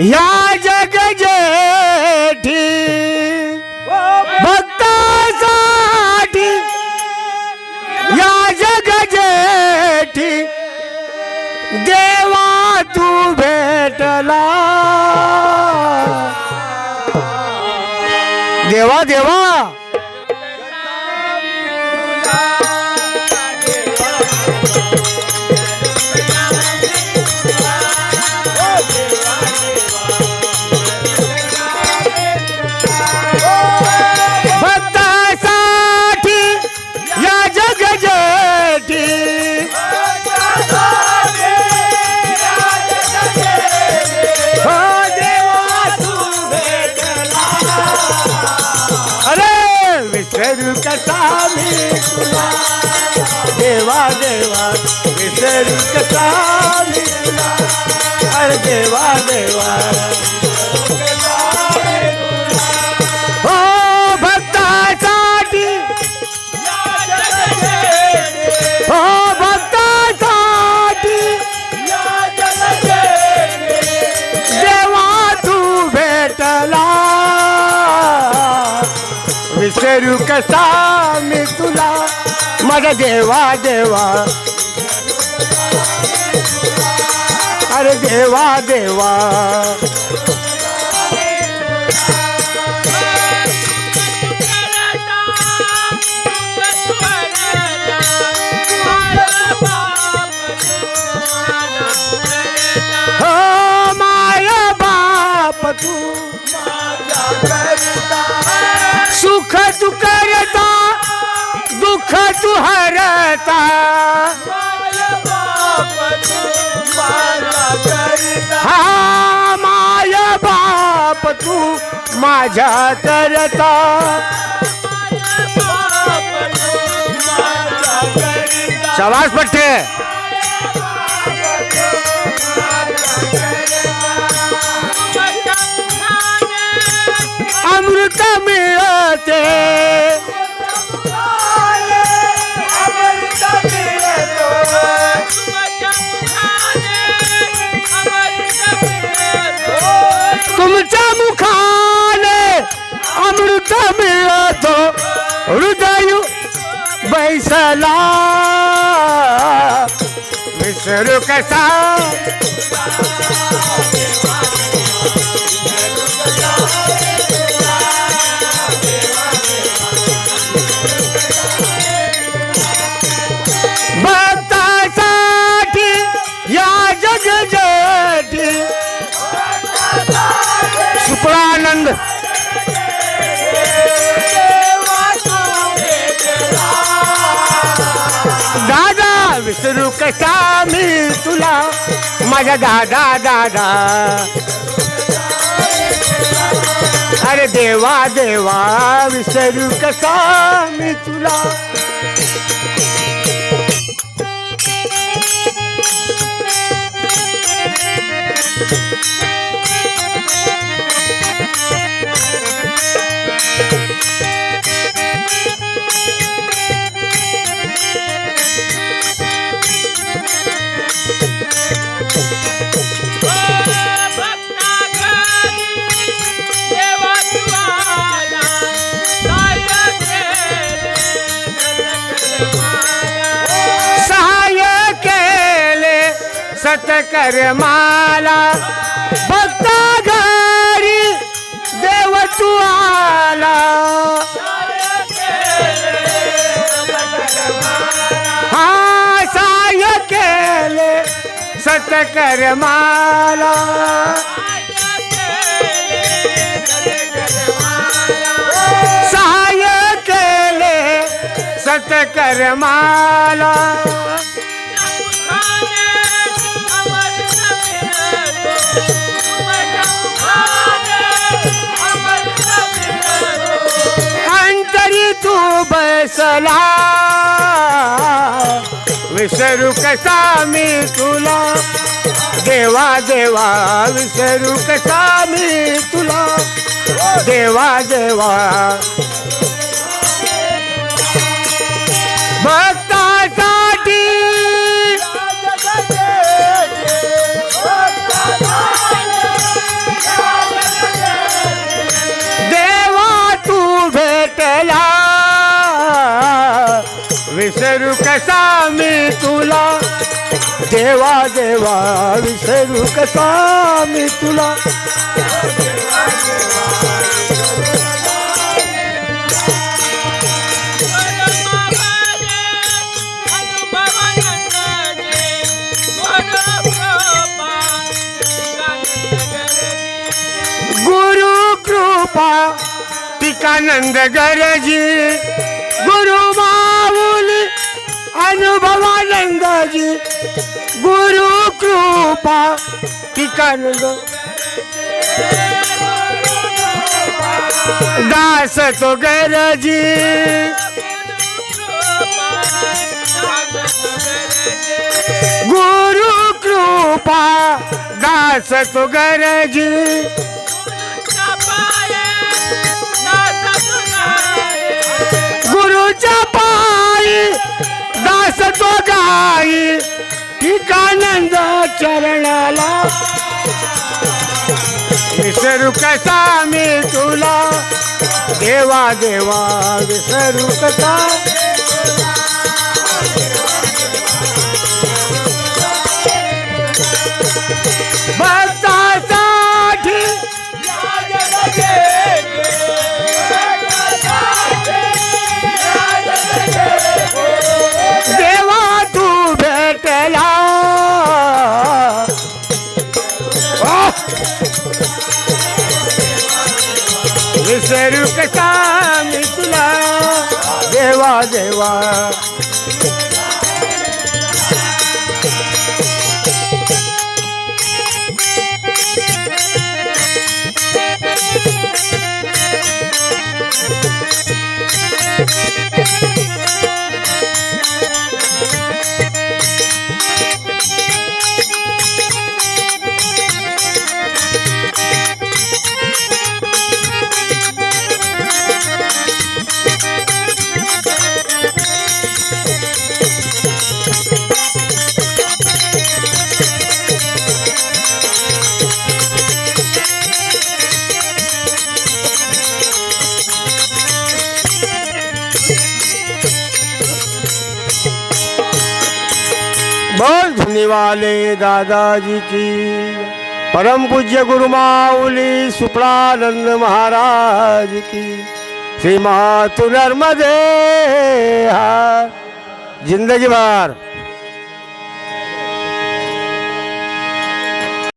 या जग जेठी भक्तासाठी. या जग जेठी देवा तू भेटला. देवा देवा. कसाली देवा देवा विसरू कसाली अरे देवा देवा. विसरू कसा मी तुला? माझा देवा देवा. अरे देवा देवा. हो माय बाप तू. सुख तू करता दुःख तू हरता हा माय बाप तू माझ्या करता शबास पट्टे मिळते तुमच्या मुखाने अमृत मिळतो हृदय बैसला विसरू कसा विसरू कसा मी तुला माझ्या दादा दादा अरे देवा देवा विसरू कसा मी तुला सतकर्माला भक्ता घरी देव तू आला। हा साय केले सतकर्माला माला। सहाय्य केले बसला विसरू कसा मी तुला? देवा देवा विसरू कसा मी तुला? देवा देवा. भक्त कसा मी तुला देवा देवा विसरू कसा मी तुला। गुरु कृपा टिकानंद गरजी गुरु अनुभवानंदाजी गुरु कृपा टिकानंद दास तो गरजी गुरु कृपा दास तो गरजी। गुरुच्या पाय तो गाई ठिकानंद चरणाला. विसरू कसा मी तुला देवा देवा विसरू कसा विसरू कसा मी तुला? देवा देवा. वाले दादाजी की परम पूज्य गुरु माउली सुपलानंद महाराज की श्री मातु नर्मदे हा. जिंदगी भर.